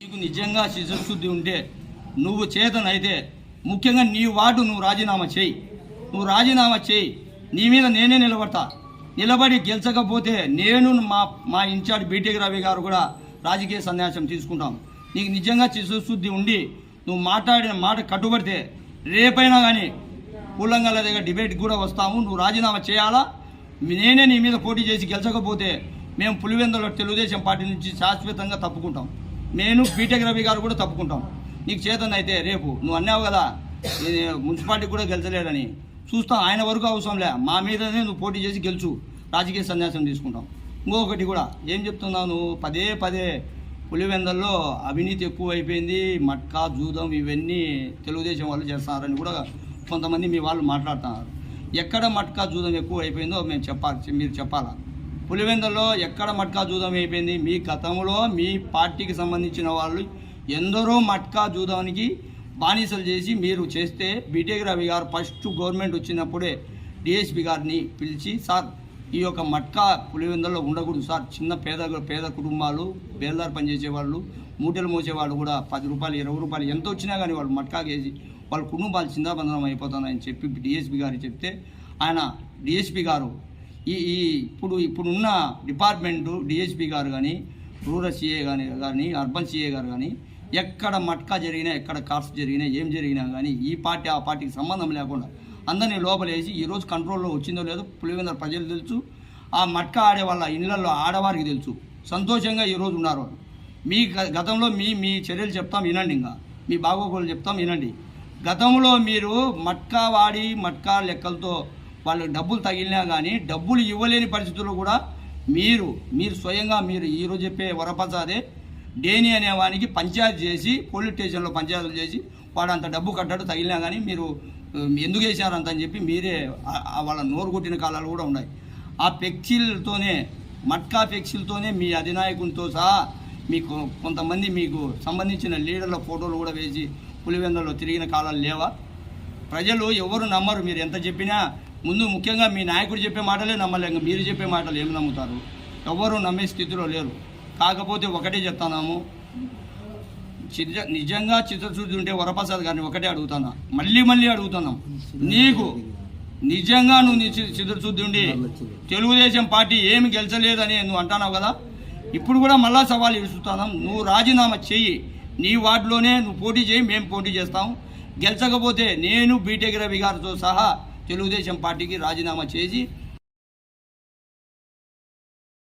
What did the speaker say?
నీకు నిజంగా శిశుశుద్ధి ఉంటే నువ్వు చేతనైతే ముఖ్యంగా నీ వార్డు నువ్వు రాజీనామా చేయి. నువ్వు రాజీనామా చేయి. నీ మీద నేనే నిలబడతా. నిలబడి గెలిచకపోతే నేను మా మా ఇన్ఛార్జ్ బీటెక్ రవి గారు కూడా రాజకీయ సన్యాసం తీసుకుంటాం. నీకు నిజంగా శిశుశుద్ధి ఉండి నువ్వు మాట్లాడిన మాట కట్టుబడితే రేపైనా కానీ కూలంగల దగ్గర డిబేట్ కూడా వస్తాము. నువ్వు రాజీనామా చేయాలా? నేనే నీ మీద పోటీ చేసి గెలిచకపోతే మేము పులివెందులో తెలుగుదేశం పార్టీ నుంచి శాశ్వతంగా తప్పుకుంటాం. నేను బీటెక్ రవి గారు కూడా తప్పుకుంటాం. నీకు చేతన్ అయితే రేపు. నువ్వు అన్నావు కదా ఇది మున్సిపాలిటీ కూడా గెలిచలేడని. చూస్తాం ఆయన వరకు అవసరంలే. మా మీదనే నువ్వు పోటీ చేసి గెలుచు. రాజకీయ సన్యాసం తీసుకుంటాం. ఇంకొకటి కూడా ఏం చెప్తున్నావు నువ్వు? పదే పదే పులివెందల్లో అవినీతి ఎక్కువ అయిపోయింది మట్కా జూదం ఇవన్నీ తెలుగుదేశం వాళ్ళు చేస్తున్నారని కూడా కొంతమంది మీ వాళ్ళు మాట్లాడుతున్నారు. ఎక్కడ మట్కా జూదం ఎక్కువ అయిపోయిందో మేము చెప్పాలి మీరు చెప్పాలా? పులివెందులో ఎక్కడ మట్కా జూదం అయిపోయింది? మీ గతంలో మీ పార్టీకి సంబంధించిన వాళ్ళు ఎందరో మట్కా జూదానికి బానిసలు చేసి మీరు చేస్తే బీటెక్ రవి గారు ఫస్ట్ గవర్నమెంట్ వచ్చినప్పుడే డిఎస్పి గారిని పిలిచి సార్ ఈ యొక్క మట్కా పులివెందుల్లో ఉండకూడదు సార్. చిన్న పేద పేద కుటుంబాలు బేల్దారు పనిచేసే వాళ్ళు మూటలు మోసేవాళ్ళు కూడా పది రూపాయలు ఇరవై రూపాయలు ఎంత వచ్చినా కానీ వాళ్ళు మట్కా వేసి వాళ్ళ కుటుంబాలు చిందాబంధనం అయిపోతున్నాయని చెప్పి డిఎస్పి గారు చెప్తే ఆయన డిఎస్పి గారు ఈ ఈ ఇప్పుడు ఇప్పుడున్న డిపార్ట్మెంటు డిఎస్పీ గారు కానీ రూరల్ సిఏ కానీ కానీ అర్బన్ సిఏ గారు కానీ ఎక్కడ మట్కా జరిగినా ఎక్కడ కార్స్ జరిగినా ఏం జరిగినా కానీ ఈ పార్టీ ఆ పార్టీకి సంబంధం లేకుండా అందరినీ లోపలేసి ఈరోజు కంట్రోల్లో వచ్చిందో లేదో పులివెందర ప్రజలు తెలుసు. ఆ మట్కా ఆడే వాళ్ళ ఇళ్ళల్లో ఆడవారికి తెలుసు. సంతోషంగా ఈరోజు ఉన్నారు మీ గ- గతంలో మీ మీ చర్యలు చెప్తాం వినండి ఇంకా. మీ బాగోగులు చెప్తాం వినండి. గతంలో మీరు మట్కా వాడి మట్కా లెక్కలతో వాళ్ళు డబ్బులు తగిలినా కానీ డబ్బులు ఇవ్వలేని పరిస్థితుల్లో కూడా మీరు మీరు స్వయంగా మీరు ఈరోజు చెప్పే వరప్రసాదే డేని అనే వానికి పంచాయతీ చేసి పోలీస్ స్టేషన్లో పంచాయతీలు చేసి వాడు అంత డబ్బు కట్టాడు తగిలినా కానీ మీరు ఎందుకు వేశారు అంత అని చెప్పి మీరే వాళ్ళ నోరు కొట్టిన కాలాలు కూడా ఉన్నాయి. ఆ పెక్సిల్తోనే మట్కా పెక్సిల్తోనే మీ అధినాయకునితో సహా మీకు కొంతమంది మీకు సంబంధించిన లీడర్ల ఫోటోలు కూడా వేసి పులివెందులో తిరిగిన కాలాలు లేవా? ప్రజలు ఎవరు నమ్మరు మీరు ఎంత చెప్పినా ముందు ముఖ్యంగా మీ నాయకుడు చెప్పే మాటలే నమ్మలేక మీరు చెప్పే మాటలు ఏమి నమ్ముతారు? ఎవరు నమ్మే స్థితిలో లేరు. కాకపోతే ఒకటే చెప్తున్నాము. చిత్ర నిజంగా చిత్తశుద్ధి ఉంటే వరప్రసాద్ గారిని ఒకటే అడుగుతానా? మళ్ళీ మళ్ళీ అడుగుతున్నాం. నీకు నిజంగా నువ్వు నీ చిత్తశుద్ధి ఉండి తెలుగుదేశం పార్టీ ఏమి గెలిచలేదని నువ్వు అంటున్నావు కదా? ఇప్పుడు కూడా మళ్ళా సవాల్ ఇస్తున్నాం నువ్వు రాజీనామా చెయ్యి. నీ వార్డులోనే నువ్వు పోటీ చేయి మేము పోటీ చేస్తాం. గెలిచకపోతే నేను బీటెక్ రవి గారితో సహా తెలుగుదేశం పార్టీకి రాజీనామా చేసి